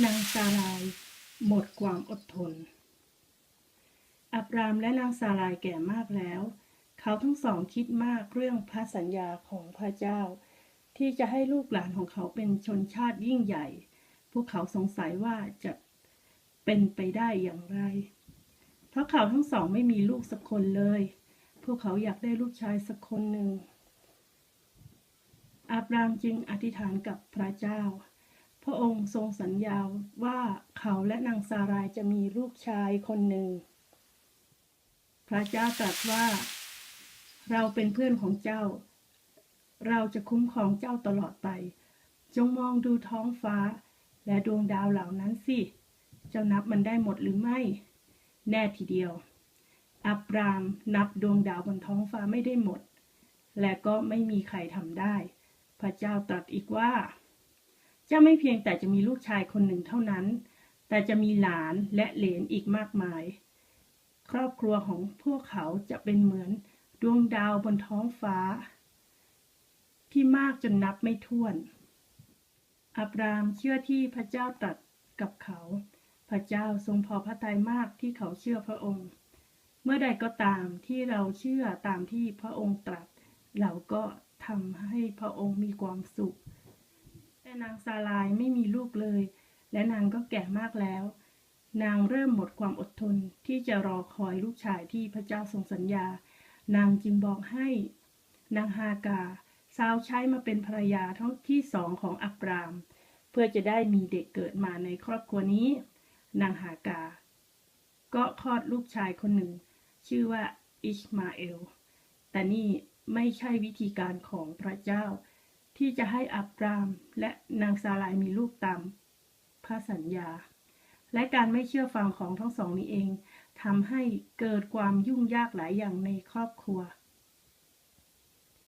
นางซาราย หมดความอดทน อับรามและนางซารายแก่มากแล้ว เขาทั้งสองคิดมากเรื่องพระสัญญาของพระเจ้า ที่จะให้ลูกหลานของเขาเป็นชนชาติยิ่งใหญ่ พวกเขาสงสัยว่าจะเป็นไปได้อย่างไร เพราะเขาทั้งสองไม่มีลูกสักคนเลย พวกเขาอยากได้ลูกชายสักคนหนึ่งอับรามจึงอธิษฐานกับพระเจ้า พระองค์ทรงสัญญาว่าเขาและนางซารายจะมีลูกชายคนหนึ่ง พระเจ้าตรัสว่า เราเป็นเพื่อนของเจ้า เราจะคุ้มครองเจ้าตลอดไป จงมองดูท้องฟ้า และดวงดาวเหล่านั้นสิ เจ้านับมันได้หมดหรือไม่ แน่ทีเดียว อับรามนับดวงดาวบนท้องฟ้าไม่ได้หมด และก็ไม่มีใครทำได้ พระเจ้าตรัสอีกว่า จ้าไม่เพียงแต่จะมีลูกชายคนหนึ่งเท่านั้น แต่จะมีหลานและเหลนอีกมากมาย ครอบครัวของพวกเขาจะเป็นเหมือนดวงดาวบนท้องฟ้า ที่มากจนนับไม่ถ้วน อับรามเชื่อที่พระเจ้าตรัสกับเขา พระเจ้าทรงพอพระทัยมากที่เขาเชื่อพระองค์ เมื่อใดก็ตามที่เราเชื่อตามที่พระองค์ตรัส เราก็ทำให้พระองค์มีความสุข แต่นางซาลายไม่มีลูกเลย และนางก็แก่มากแล้ว นางเริ่มหมดความอดทนที่จะรอคอยลูกชายที่พระเจ้าทรงสัญญา นางจึงบอกให้ นางฮากาสาวใช้มาเป็นภรรยาทั้งที่สองของอับราม เพื่อจะได้มีเด็กเกิดมาในครอบครัวนี้ นางฮากา ก็คลอดลูกชายคนหนึ่ง ชื่อว่าอิชมาเอล แต่นี่ไม่ใช่วิธีการของพระเจ้า ที่จะให้อับรามและนางซาลายมีลูกตามพระสัญญา และการไม่เชื่อฟังของทั้งสองนี้เองทำให้เกิดความยุ่งยากหลายอย่างในครอบครัว